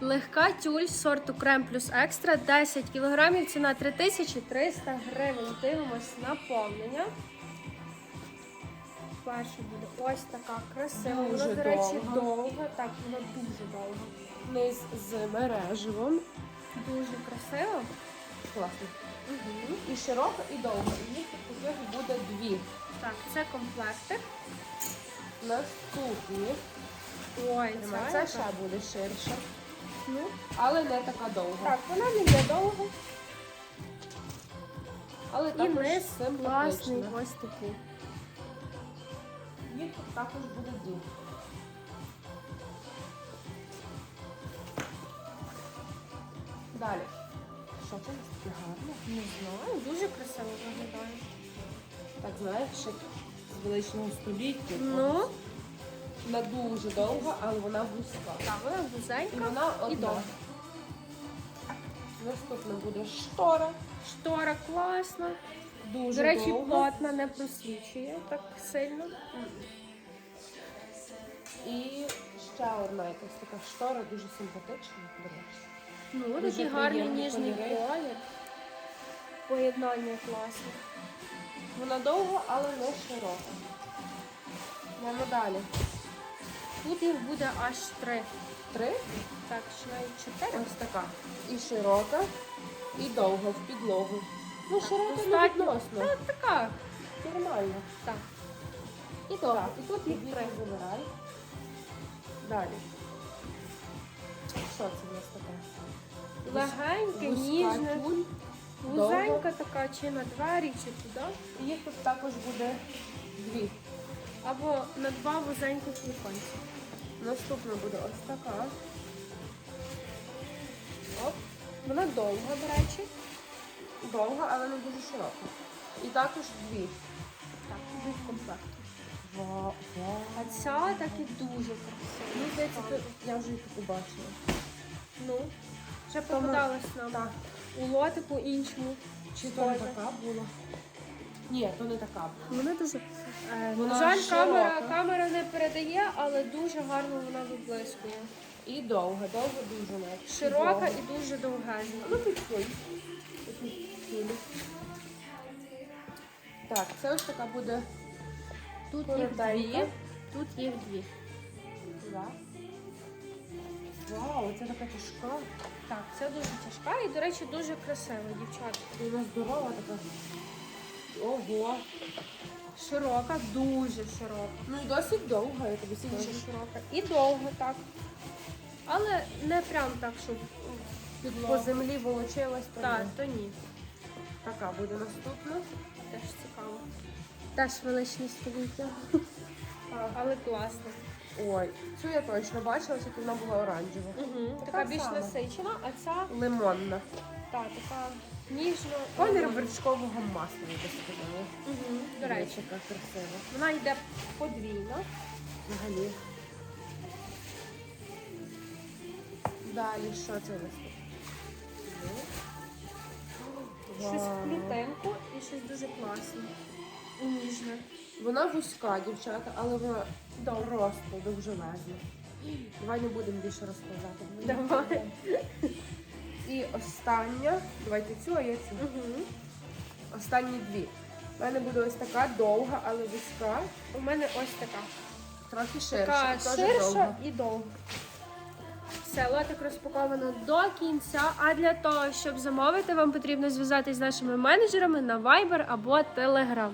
Легка тюль сорту крем плюс екстра 10 кг, ціна 3300 гривень. Дивимось наповнення. Перша буде ось така красива. Вона, до речі, довга. Так, вона дуже довга. Низ з мереживом. Дуже красива. Класно. І широка, і довга. І їх таких буде дві. Так, це комплектик. Наступні. Ой, Це це, ще буде ширша, Ну, але не така довга. так, вона не є довга. Але І також низ класний симпатична. ось такий. Їх тут також буде дві. Далі. Що це у нас таке гарне? Не знаю, дуже красиво виглядає. Так, знаєш, ще з величного століття. Ну, Вона дуже довга, але вона вузька. так, вона І вузенька. вона І одна. довга. Наступна буде штора. Штора класна. Дуже До речі, довга. плотна не просвічує так сильно. І ще одна якась така штора, дуже симпатична, до речі. Ну, Дуже такий гарний ніжний колір. Поєднання класне. Вона довга, але не широка. Йдемо далі. Тут їх буде аж три. Три. Так, ще навіть чотири. Ось така. І широка, і довга в підлогу. Ну, широка не достатньо. відносно. Та така. Нормально. Так. І довго. Так, І тут їх три. забирай. Далі. Що це в нас таке? Легеньке, Вузька ніжне. тюль. Вузенька така, чи на двері, чи туди. І Їх тут також буде дві. Або на два вузеньких віконця. Наступна буде ось така. Оп. Вона довга, до речі. Довга, але не дуже широка. І також дві. Так, йдуть в комплект. Вау, вау. А ця так і дуже красива. Мені здається, ти- я вже її таку бачила. Ну, вже Тому- попадалась нам Так. у лотику іншому. Чи то не Схоже. така була? Ні, то не така була. Вона дуже. Е, Вона на жаль, широка. камера, камера не передає, але дуже гарно вона виблискує. І довга, довга дуже навіть. Широка Довга. і дуже довгезна. Ну, підсунь. Так, це ось така буде Тут їх коротенька. дві. Тут їх дві. Да. Вау, це така тяжка. Так, це дуже тяжка і, до речі, дуже красива, дівчата. І вона здорова така. Ого. Широка, дуже широка. Ну і досить довга, я тобі Дуже широка. І довго так. Але не прям так, щоб По землі волочилась. то Так, ні. то ні. Така буде наступна. Теж цікаво. Теж величне століття. Але класно. Ой, цю я точно бачила, тільки вона була оранжева. Угу. Така, Така більш сама. насичена, а ця Лимонна. та, така ніжна. Колір вершкового масла, я би сказала. Угу. До речі, яка красива. вона йде подвійна. Взагалі. Далі, що це у нас тут? Щось в клітинку і щось дуже класне. І ніжне. Вона вузька, дівчата, але вона просто довжелезна. Давай не будемо більше розповідати. Давай. І остання, давайте цю, а я цю. Угу. Останні дві. У мене буде ось така довга, але вузька, У мене ось така. трохи ширша. Така ширша довга. і довга. Все, лотик розпаковано до кінця. А для того, щоб замовити, вам потрібно зв'язатись з нашими менеджерами на Viber або Telegram.